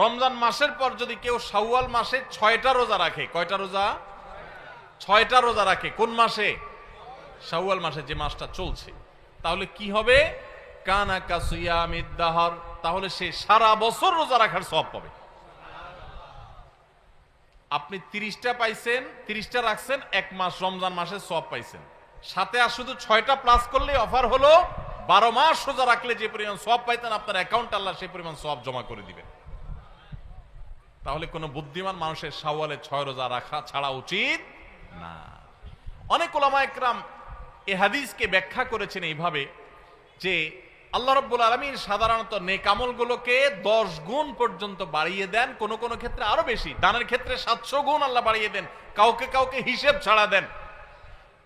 রমজান মাসের পর যদি কেউ শাওয়াল মাসে ছয়টা রোজা রাখে, কয়টা রোজা? ছয়টা রোজা রাখে। কোন মাসে? শাওয়াল মাসে যে মাসটা চলছে। তাহলে কি হবে? কানা কাসিয়ামিদ্দাহর তাহলে সে সারা বছর রোজা রাখার সব পাবে। আপনি তিরিশটা পাইছেন, তিরিশটা রাখছেন, এক মাস রমজান মাসে সব পাইছেন। সাথে আর শুধু ছয়টা প্লাস করলে অফার হলো, বারো মাস রোজা রাখলে যে পরিমাণ সব পাইতেন, আপনার অ্যাকাউন্ট আল্লাহ সেই পরিমাণ সব জমা করে দিবেন। তাহলে কোনো বুদ্ধিমান মানুষের সাওয়ালে ছয় রোজা রাখা ছাড়া উচিত না। অনেক ওলামা একরাম এ হাদিসকে ব্যাখ্যা করেছেন এইভাবে যে আল্লাহ রব্বুল আলমীর সাধারণত নেকামলগুলোকে দশ গুণ পর্যন্ত বাড়িয়ে দেন, কোন কোন ক্ষেত্রে আরও বেশি। দানের ক্ষেত্রে সাতশো গুণ আল্লাহ বাড়িয়ে দেন, কাউকে কাউকে হিসেব ছাড়া দেন।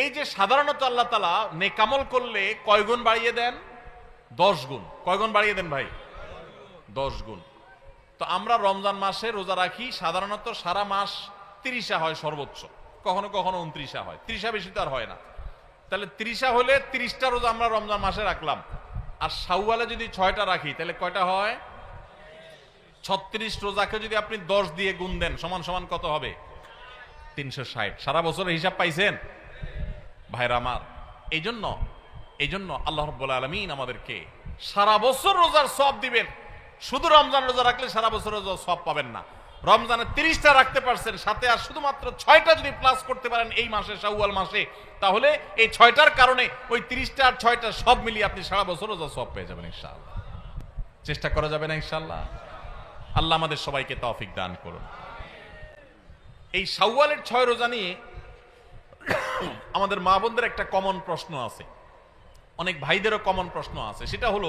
এই যে সাধারণত আল্লাহ তালা নেকামল করলে কয় গুণ বাড়িয়ে দেন? দশ গুণ। কয় গুণ বাড়িয়ে দেন ভাই? দশ গুণ। তো আমরা রমজান মাসে রোজা রাখি, সাধারণত সারা মাস তিরিশা হয় সর্বোচ্চ। কখনো কখনো উনত্রিশা হয়। ত্রিশা বেশি তো আর হয় না। তাহলে ত্রিশা হলে তিরিশটা রোজা আমরা রমজান মাসে রাখলাম। আর শাওয়ালে যদি ছয়টা রাখি, তাহলে কয়টা হয়? ছত্রিশ রোজাকে যদি আপনি দশ দিয়ে গুণ দেন, সমান সমান কত হবে? তিনশো ষাট। সারা বছরের হিসাব পাইছেন? ভাইরা আমার এই জন্য এই জন্য আল্লাহ রব্বুল আলমিন আমাদেরকে সারা বছর রোজার সব দিবেন। শুধু রমজান রোজা রাখলে সারা বছর রোজা সব পাবেন না। রমজানে তিরিশটা রাখতে পারছেন, সাথে আর শুধুমাত্র ছয়টা যদি প্লাস করতে পারেন এই মাসে, শাওয়াল মাসে, তাহলে এই ছয়টার কারণে ওই তিরিশটা আর ছয়টা সব মিলিয়ে আপনি সারা বছর রোজা সব পেয়ে যাবেন ইনশাআল্লাহ। চেষ্টা করা যাবে না ইনশাআল্লাহ? আল্লাহ আমাদের সবাইকে তফিক দান করুন। এই শাওয়ালের ছয় রোজা নিয়ে আমাদের মা বোনদের একটা কমন প্রশ্ন আছে। অনেক ভাইদেরও কমন প্রশ্ন আছে। সেটা হলো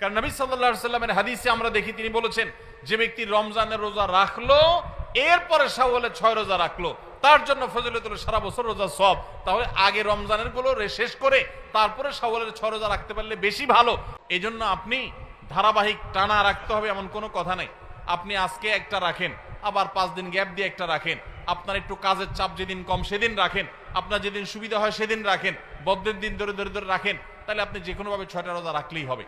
কারণ নবী সাল্লাল্লাহু সাল্লামের হাদিসে আমরা দেখি, তিনি বলেছেন, যে ব্যক্তি রমজানের রোজা রাখল, এরপরে শাওয়ালের ছয় রোজা রাখল, তার জন্য ফজিলত হলো সারা বছর রোজা সব, তাহলে আগে রমজানেরগুলো শেষ করে তারপরে শাওয়ালের ছয় রোজা রাখতে পারলে বেশি ভালো। এই জন্য আপনি ধারাবাহিক টানা রাখতে হবে এমন কোনো কথা নাই। আপনি আজকে একটা রাখেন, আবার পাঁচ দিন গ্যাপ দিয়ে একটা রাখেন, আপনার একটু কাজের চাপ যেদিন কম সেদিন রাখেন, আপনার যেদিন সুবিধা হয় সেদিন রাখেন বদ্ধের দিন ধরে ধরে ধরে রাখেন, তাহলে আপনি যে কোনোভাবে ছয়টা রোজা রাখলেই হবে।